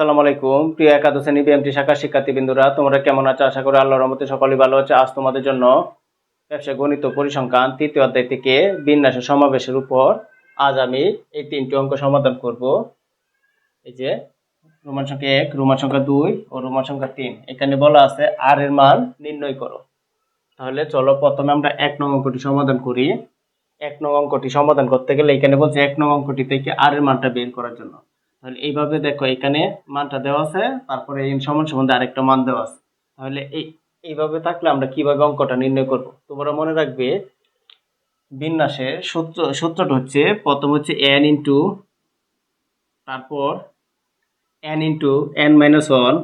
আসসালামু আলাইকুম। প্রিয় একাদশ শ্রেণি বিএমটি শাখার শিক্ষার্থীবৃন্দুরা, তোমরা কেমন আছো? আশা করি আল্লাহর রহমতে সকলেই ভালো আছে। আজ তোমাদের জন্য ব্যবসা গণিত পরিসংখ্যান তৃতীয় অধ্যায় থেকে বিন্যাসের সমাবেশের উপর আজ আমি এই তিনটি অঙ্ক সমাধান করব। এই যে, রোমান সংখ্যা এক, রোমান সংখ্যা দুই ও রোমান সংখ্যা তিন। এখানে বলা আছে আর এর মান নির্ণয় করো। তাহলে চলো প্রথমে আমরা এক নং অঙ্কটি সমাধান করি। এক নং অঙ্কটি সমাধান করতে গেলে এখানে বলছে এক নং অঙ্কটি থেকে আর এর মানটা বের করার জন্য। তাহলে এইভাবে দেখো, এখানে মানটা দেওয়া আছে, তারপরে এই সমান সম্বন্ধে আরেকটা মান দেওয়া আছে। তাহলে এই, এইভাবে থাকলে আমরা কীভাবে অঙ্কটা নির্ণয় করব? তোমরা মনে রাখবে বিন্যাসের সূত্র, সূত্রটা হচ্ছে, প্রথম হচ্ছে এন ইন্টু তারপর N into N minus one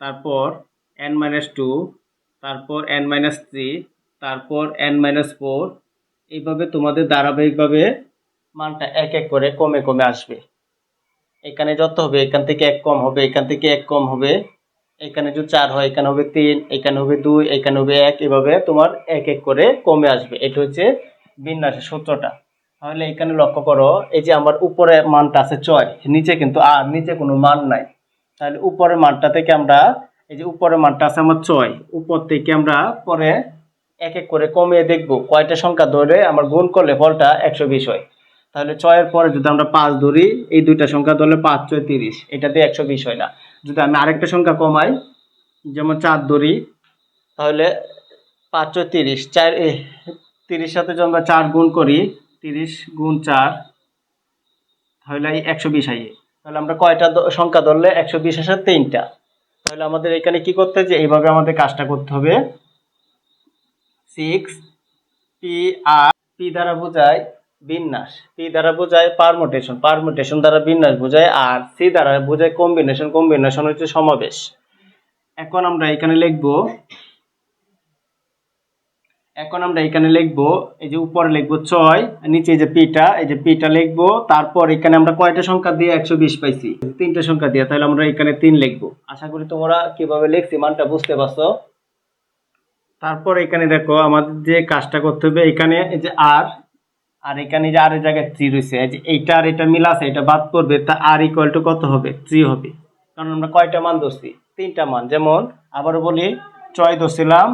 তারপর এন মাইনাস টু তারপর এন মাইনাস থ্রি তারপর এন মাইনাস ফোর এইভাবে তোমাদের ধারাবাহিকভাবে মানটা এক এক করে কমে কমে আসবে। এখানে যত হবে, এখান থেকে এক কম হবে, এখান থেকে এক কম হবে। এখানে যদি চার হয়, এখানে হবে তিন, এখানে হবে দুই, এখানে হবে এক, এভাবে তোমার এক এক করে কমে আসবে। এটা হচ্ছে বিন্যাসের সূত্রটা। তাহলে এখানে লক্ষ্য করো, এই যে আমার উপরে মানটা আছে ছয়, নিচে কিন্তু আর, নিচে কোনো মান নাই। তাহলে উপরের মানটা থেকে আমরা, এই যে উপরের মানটা আছে আমার ছয়, উপর থেকে আমরা পরে এক এক করে কমিয়ে দেখব। কয়টা সংখ্যা ধরে আমার গুণ করলে ফলটা একশো বিশ হয়। তাহলে ছয়ের পরে যদি আমরা পাঁচ ধরি, এই দুইটা সংখ্যা ধরলে পাঁচ, ছয়, তিরিশ। এটাতে একশো বিশ হয় না। যদি আমি আরেকটা সংখ্যা কমাই, যেমন চার ধরি, তাহলে পাঁচ, ছয়, তিরিশ। চার তিরিশ সাথে যদি আমরা চার গুণ করি, তিরিশ গুণ চার, তাহলে এই একশো বিশ আইয়ে তাহলে আমরা কয়টা সংখ্যা ধরলে একশো বিশ আসে তিনটা। তাহলে আমাদের এখানে কি করতে যে এইভাবে আমাদের কাজটা করতে হবে। সিক্স পি আর পি দ্বারা বোঝায় বিন্যাস। পি দ্বারা বোঝায় পারমোটেশন পারমোটেশন দ্বারা বিন্যাস বোঝায় আর সি দ্বারা বোঝায় কম্বিনেশন কম্বিনেশন হচ্ছে সমাবেশ। এখন আমরা এখানে লিখব, এখন আমরা এখানে লিখব, এই যে উপরে লিখব ছয়, নিচে যে পিটা এই যে পিটা লিখব, তারপর এখানে আমরা কয়টা সংখ্যা দিয়ে একশো বিশ পাইছি? তিনটা সংখ্যা দিয়ে, তাহলে আমরা এখানে তিন লিখব। আশা করি তোমরা কীভাবে লিখছি মানটা বুঝতে পারছ? তারপর এখানে দেখো, আমাদের যে কাজটা করতে হবে, এখানে এই যে আর আর এখানে যে আর জায়গায় থ্রি রয়েছে এইটা আর এটা মিল আছে, এটা বাদ করবে তা আর ইকুয়াল টু কত হবে? থ্রি হবে। কারণ আমরা কয়টা মান ধরছি? তিনটা মান। যেমন, আবারও বলি, ছয় ধরছিলাম,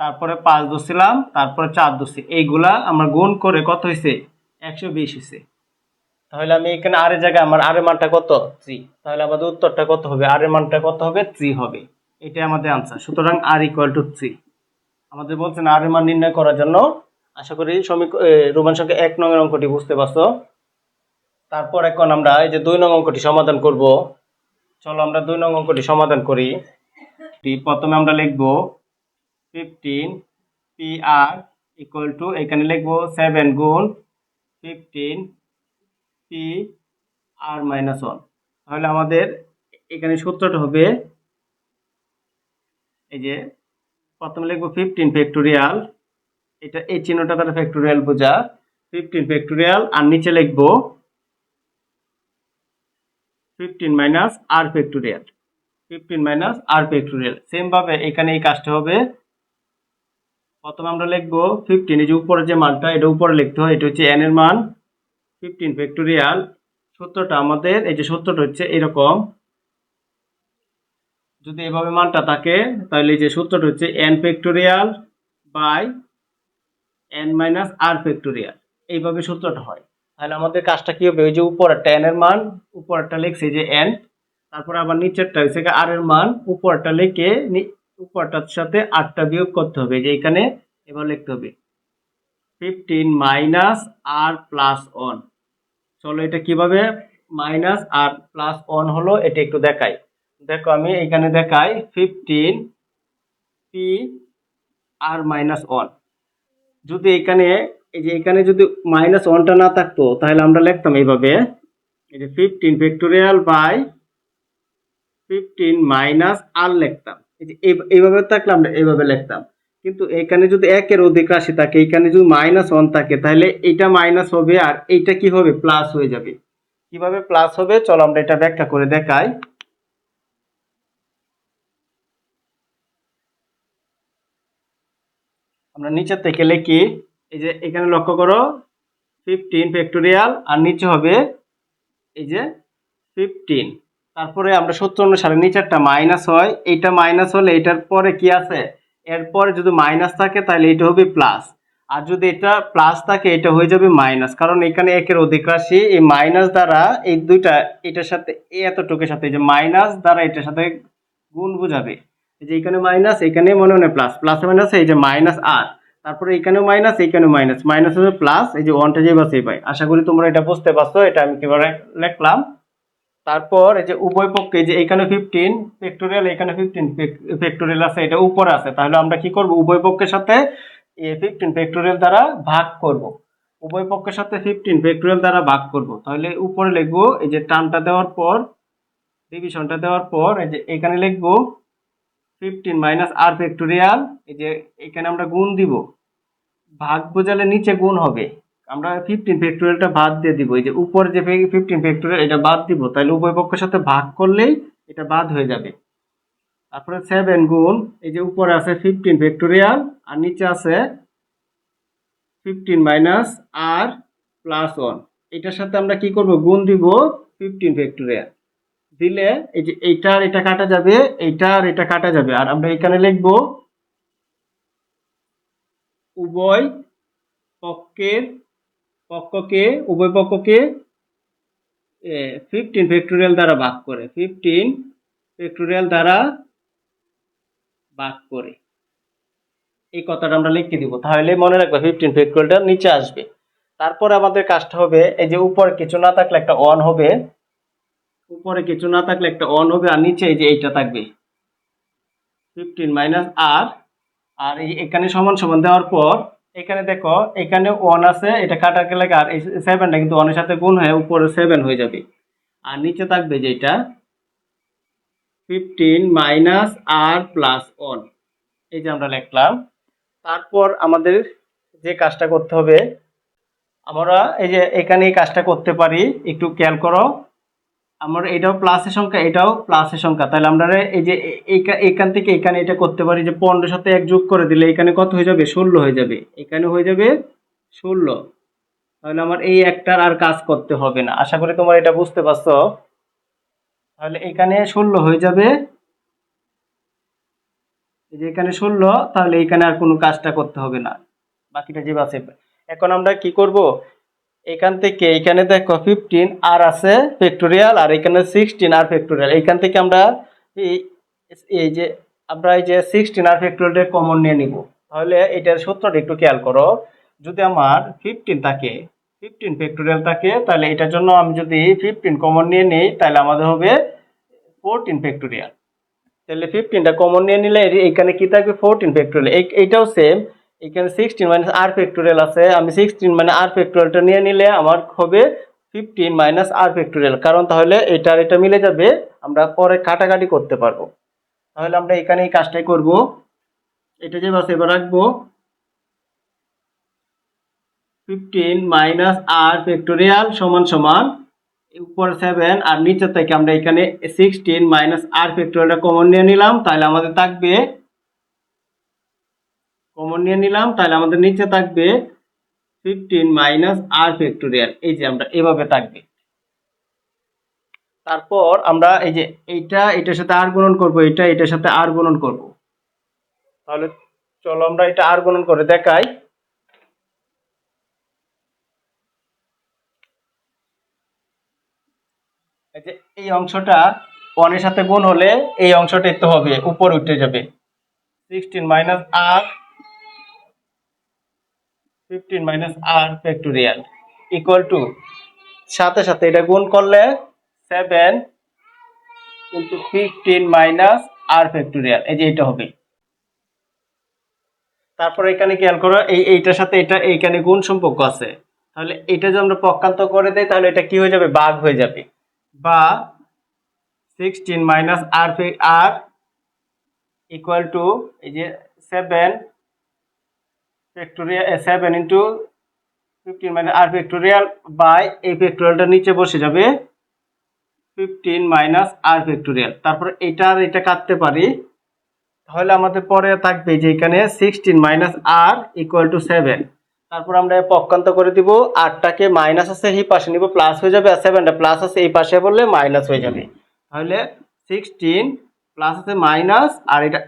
তারপরে পাঁচ ধরছিলাম, তারপরে চার ধরছি। এইগুলা আমরা গুণ করে কত হয়েছে একশো বিশ হয়েছে তাহলে আমি এখানে আর এর জায়গায় আমার আর মানটা কত? থ্রি তাহলে আমাদের উত্তরটা কত হবে? আর মানটা কত হবে? থ্রি হবে। এটাই আমাদের আনসার সুতরাং আর ইকুয়াল টু থ্রি আমাদের বলছেন আর মান নির্ণয় করার জন্য আশা করি রোমান সংখ্যা এক নং অঙ্কটি বুঝতে পারছ। তারপর এখন আমরা এই যে দুই নং অঙ্কটি সমাধান করব। চলো আমরা দুই নং অঙ্কটি সমাধান করি। প্রথমে আমরা লিখব fifteen P R equal to এখানে লিখব সেভেন গুণ fifteen P R minus one তাহলে আমাদের এখানে সূত্রটা হবে এই যে, প্রথমে লিখব ফিফটিন ফ্যাক্টোরিয়াল এটা এই চিহ্নটা দ্বারা ফ্যাক্টোরিয়াল বোঝা। ফিফটিন ফ্যাক্টোরিয়াল আর নিচে লিখব fifteen minus R factorial fifteen minus R factorial same ভাবে এখানে এই কাজটা হবে। প্রথমে আমরা লিখব ফিফটিন এই যে উপরে যে মানটা, এটা উপরে লিখতে হয়, এটা হচ্ছে এন এর মান। ফিফটিন ফ্যাক্টোরিয়াল সূত্রটা আমাদের, এই যে সূত্রটা হচ্ছে এরকম। যদি এভাবে মানটা থাকে, তাহলে এই যে সূত্রটা হচ্ছে N factorial by N minus R factorial এইভাবে সূত্রটা হয়। তাহলে আমাদের কাজটা কি হবে? ওই যে উপরেরটা এন এর মান, উপরেরটা লিখছে যে এন তারপর আবার নিচেরটা হচ্ছে আর এর মান। উপরটা লিখে উপরটার সাথে আটটা বিয়োগ করতে হবে। যে এখানে এবার লিখতে হবে। Fifteen minus R plus one চলো এটা কীভাবে? মাইনাস আর প্লাস ওয়ান হলো, এটা একটু দেখাই। দেখো আমি এখানে দেখাই। Fifteen P R minus one যদি এখানে, এই যে এখানে যদি মাইনাস ওয়ানটা না থাকতো, তাহলে আমরা লিখতাম এইভাবে, এই যে fifteen factorial by fifteen minus R লিখতাম। এই যে এই- এইভাবে থাকলে আমরা এইভাবে লিখতাম। কিন্তু এখানে যদি একের অধিক রাশি থাকে, এখানে যদি মাইনাস ওয়ান থাকে, তাহলে এটা মাইনাস হবে আর এইটা কি হবে? প্লাস হয়ে যাবে। কীভাবে প্লাস হবে? চলো আমরা এটা ব্যাখ্যা করে দেখাই। আমরা নিচের থেকে লিখি, এই যে এখানে লক্ষ্য করো ফিফটিন ফ্যাক্টোরিয়াল আর নিচে হবে, এই যে ফিফটিন তারপরে আমরা সত্তর অনুসারে নিচেরটা মাইনাস হয়, এইটা মাইনাস হলে এটার পরে কি আছে? এরপরে যদি মাইনাস থাকে তাহলে এটা হবে প্লাস আর যদি এটা প্লাস থাকে, এটা হয়ে যাবে মাইনাস কারণ এখানে একের অধিক রাশি, এই মাইনাস দ্বারা এই দুইটা, এটার সাথে এতটুকুর সাথে, এই যে মাইনাস দ্বারা এটার সাথে গুণ বোঝাবে। যে এখানে মাইনাস এখানে মনে মনে প্লাস প্লাস মাইনাস এই যে মাইনাস আর তারপরে এখানেও মাইনাস এখানেও মাইনাস মাইনাস হবে প্লাস এই যে ওয়ানটা যে বাসে পাই আশা করি তোমরা এটা বুঝতে পারছ, এটা আমি কীভাবে লিখলাম। তারপর এই যে উভয় পক্ষে যে এখানে ফিফটিন ফ্যাক্টোরিয়াল এখানে ফিফটিন ফ্যাক্টোরিয়াল আছে, এটা উপরে আছে। তাহলে আমরা কি করব? উভয় পক্ষের সাথে ফিফটিন ফ্যাক্টোরিয়াল দ্বারা ভাগ করব। উভয় পক্ষের সাথে ফিফটিন ফ্যাক্টোরিয়াল দ্বারা ভাগ করব। তাহলে উপরে লিখব, এই যে টানটা দেওয়ার পর ডিভিশনটা দেওয়ার পর, এই যে এখানে লিখব ফিফটিন মাইনাস আর ফ্যাক্টোরিয়াল এই যে এখানে আমরা গুণ দিব, ভাগ বোঝালে নিচে গুণ হবে। আমরা ফিফটিন ফ্যাক্টোরিয়ালটা বাদ দিয়ে দিব, এই যে উপরে যে ফিফটিন ফ্যাক্টোরিয়াল এটা বাদ দিব, তাহলে উভয় পক্ষের সাথে ভাগ করলেই এটা বাদ হয়ে যাবে। তারপরে সেভেন গুণ, এই যে উপরে আছে ফিফটিন ফ্যাক্টোরিয়াল আর নিচে আছে fifteen minus R plus one এটার সাথে আমরা কি করব? গুণ দিব ফিফটিন ফ্যাক্টোরিয়াল দিলে এই যে এইটা আর এটা কাটা যাবে, এইটা আর এটা কাটা যাবে। আর আমরা এখানে লিখব উভয় পক্ষের পক্ষকে, উভয় পক্ষকে ফিফটিন ফ্যাক্টোরিয়াল দ্বারা ভাগ করে ফিফটিন ফ্যাক্টোরিয়াল দ্বারা ভাগ করে। এই কথাটা আমরা লিখে দিব। তাহলে মনে রাখবে ফিফটিন ফ্যাক্টোরিয়ালটা নিচে আসবে। তারপরে আমাদের কাজটা হবে, এই যে উপরে কিছু না থাকলে একটা অন হবে। উপরে কিছু না থাকলে একটা অন হবে, আর নিচে এই যে এইটা থাকবে। ফিফটিন মাইনাস আর আর এই এখানে সমান সমান দেওয়ার পর, এখানে দেখো, এখানে ওয়ান আছে, এটা কাটার গেলে আর এই সেভেনটা কিন্তু ওয়ানের সাথে গুণ হয়ে উপরে সেভেন হয়ে যাবে। আর নিচে থাকবে যেটা fifteen minus R plus one এই যে আমরা লিখলাম। তারপর আমাদের যে কাজটা করতে হবে, আমরা এই যে এখানে এই কাজটা করতে পারি, একটু খেয়াল করো। আমার এটাও প্লাসের সংখ্যা, এটাও প্লাসের সংখ্যা। তাহলে আমরা এই যে এখান থেকে এখানে এটা করতে পারি যে পনেরোর সাথে এক যোগ করে দিলে এখানে কত হয়ে যাবে? ষোলো হয়ে যাবে। এখানে হয়ে যাবে ষোলো। তাহলে আমার এই একটার আর কাজ করতে হবে না। আশা করি তোমার এটা বুঝতে পারছ। তাহলে এখানে ষোলো হয়ে যাবে। এই যে এখানে ষোলো, তাহলে এখানে আর কোনো কাজটা করতে হবে না। বাকিটা যে আছে এখন আমরা কি করব? এখান থেকে এখানে দেখো ফিফটিন আর আছে ফ্যাক্টোরিয়াল আর এখানে সিক্সটিন আর ফ্যাক্টোরিয়াল এখান থেকে আমরা এই যে, আমরা এই যে সিক্সটিন আর ফ্যাক্টোরিয়ালটা কমন নিয়ে নিব। তাহলে এটার সূত্রটা একটু খেয়াল করো। যদি আমার ফিফটিন থাকে ফিফটিন ফ্যাক্টোরিয়াল থাকে, তাহলে এটার জন্য আমি যদি ফিফটিন কমন নিয়ে নিই, তাহলে আমাদের হবে ফোরটিন ফ্যাক্টোরিয়াল তাহলে ফিফটিনটা কমন নিয়ে নিলে এখানে কি থাকবে? ফোরটিন ফ্যাক্টোরিয়াল এইটাও সেম এখানে সিক্সটিন মাইনাস আর ফ্যাক্টোরিয়াল আছে। আমি সিক্সটিন মানে আর ফ্যাক্টোরিয়ালটা নিয়ে নিলে আমার হবে ফিফটিন মাইনাস আর ফ্যাক্টোরিয়াল কারণ তাহলে এটা আর এটা মিলে যাবে, আমরা পরে কাটাকাটি করতে পারব। তাহলে আমরা এখানে এই কাজটাই করব। এটা যে বাস এবার রাখব। ফিফটিন মাইনাস আর ফ্যাক্টোরিয়াল সমান সমান উপর সেভেন আর নিচে থেকে আমরা এখানে সিক্সটিন মাইনাস আর ফ্যাক্টোরিয়ালটা কমন নিয়ে নিলাম। তাহলে আমাদের থাকবে কমন নিয়ে নিলাম, তাহলে আমাদের নিচে থাকবে ফিফটিন মাইনাস আর ফ্যাক্টোরিয়াল এই যে আমরা এভাবে থাকবে। তারপর আমরা এই যে এইটা, এটার সাথে আর গুণন করব, এটা, এটার সাথে আর গুণন করব। তাহলে চলো আমরা এটা আর গুণন করে দেখাই। যে এই অংশটা ওয়ানের সাথে গুণ হলে এই অংশটা তো হবে, উপরে উঠে যাবে। Sixteen minus R fifteen minus R factorial equal to সাথে সাথে এটা গুণ করলে seven into fifteen minus R factorial এই যে এটা হবে। তারপর এখানে খেয়াল করো, এই এইটার সাথে এটা, এইখানে গুণ সম্পর্ক আছে। তাহলে এটা যদি আমরা পক্ষান্ত করে দেই, তাহলে এটা কি হয়ে যাবে? বাঘ হয়ে যাবে। বা sixteen minus R R equal to এই যে seven factorial seven into fifteen minus R factorial by এই ফ্যাক্টোরিয়ালটা নিচে বসে যাবে। ফিফটিন মাইনাস আর ফ্যাক্টোরিয়াল তারপর এটা আর এটা কাটতে পারি। তাহলে আমাদের পরে থাকবে যে এখানে sixteen minus R equal to seven তারপর আমরা পক্ষান্ত করে দিব। আটটাকে মাইনাস আছে, এই পাশে নিব প্লাস হয়ে যাবে, আর সেভেনটা প্লাস আছে, এই পাশে বললে মাইনাস হয়ে যাবে। তাহলে সিক্সটিন প্লাস আছে মাইনাস আর এটা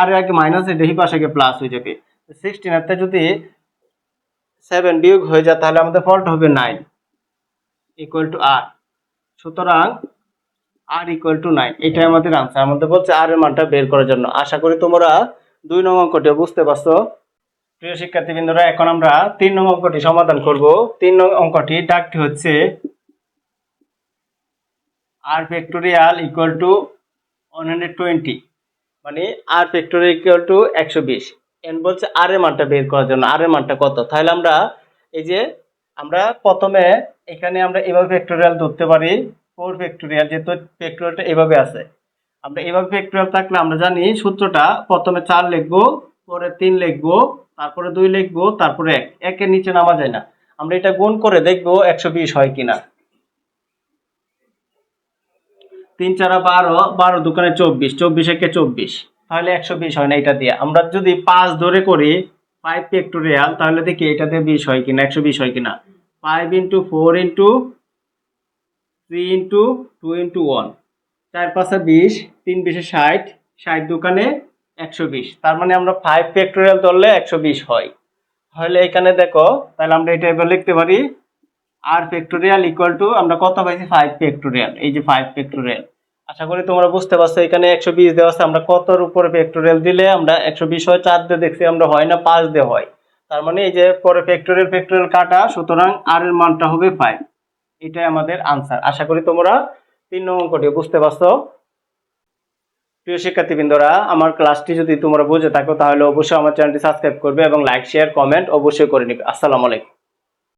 আর আগে মাইনাস এটা এই পাশে প্লাস হয়ে যাবে। সিক্সটিন এর থেকে যদি সেভেন বিয়োগ হয়ে যায়, তাহলে আমাদের ফলটা হবে নাইন ইকুয়াল টু আর সুতরাং আর ইকুয়াল টু নাইন এটাই আমাদের আনসার আমাদের বলছে আর এর মানটা বের করার জন্য। আশা করি তোমরা দুই নং অঙ্কটি বুঝতে পারছ। প্রিয় শিক্ষার্থীবৃন্দরা, এখন আমরা তিন নং অঙ্কটি সমাধান করব। তিন নং অঙ্কটি ডাকটি হচ্ছে R factorial equal to one hundred twenty মানে আর ফ্যাক্টোরিয়াল ইকুয়াল টু একশো বিশ। এন বলছে, আর মানটা বের করার জন্য, আর মানটা কত? তাহলে আমরা এই যে, আমরা প্রথমে এখানে আমরা এভাবে ফ্যাক্টোরিয়াল ধরতে পারি ফোর ফ্যাক্টোরিয়াল যেহেতু ফ্যাক্টোরিয়ালটা এভাবে আছে। আমরা এভাবে ফ্যাক্টোরিয়াল থাকলে আমরা জানি সূত্রটা প্রথমে চার লিখব, পরে তিন লিখব, তারপরে দুই লিখব, তারপরে এক। একের নিচে নামা যায় না। আমরা এটা গুণ করে দেখব একশো বিশ হয় কিনা। তিন চারা বারো বারো দোকানে চব্বিশ চব্বিশ একে চব্বিশ। তাহলে একশো বিশ হয় না এটা দিয়ে। আমরা যদি পাঁচ ধরে করি ফাইভ ফ্যাক্টোরিয়াল তাহলে দেখি এটা দিয়ে বিশ হয় কিনা, একশো বিশ হয় কিনা। Five into four into three into two into one চার পাঁচে বিশ, তিন বিশে ষাট ষাট দোকানে একশো বিশ। তার মানে আমরা ফাইভ ফ্যাক্টোরিয়াল ধরলে একশো বিশ হয়। তাহলে এখানে দেখো, তাহলে আমরা এটা এবার লিখতে পারি আর ফ্যাক্টোরিয়াল ইকুয়াল টু আমরা কত পাইছি ফাইভ ফ্যাক্টোরিয়াল এই যে ফাইভ ফ্যাক্টোরিয়াল আশা করি তোমরা বুঝতে পারছ, এখানে একশো বিশ দেওয়া আছে। আমরা কতর উপরে ফ্যাক্টোরিয়াল দিলে আমরা একশো বিশ হয়, চার দিয়ে দেখছি আমরা হয় না, পাঁচ দিয়ে হয়। তার মানে এই যে পরে ফ্যাক্টোরিয়াল ফ্যাক্টোরিয়াল কাটা, সুতরাং আর এর মানটা হবে ফাইভ এটাই আমাদের আনসার আশা করি তোমরা তিন নম্বর অঙ্কটি বুঝতে পারছ। প্রিয় শিক্ষার্থীবৃন্দরা, আমার ক্লাসটি যদি তোমরা বুঝে থাকো, তাহলে অবশ্যই আমার চ্যানেলটি সাবস্ক্রাইব করবে এবং লাইক শেয়ার কমেন্ট অবশ্যই করে নিবে। আসসালামু আলাইকুম।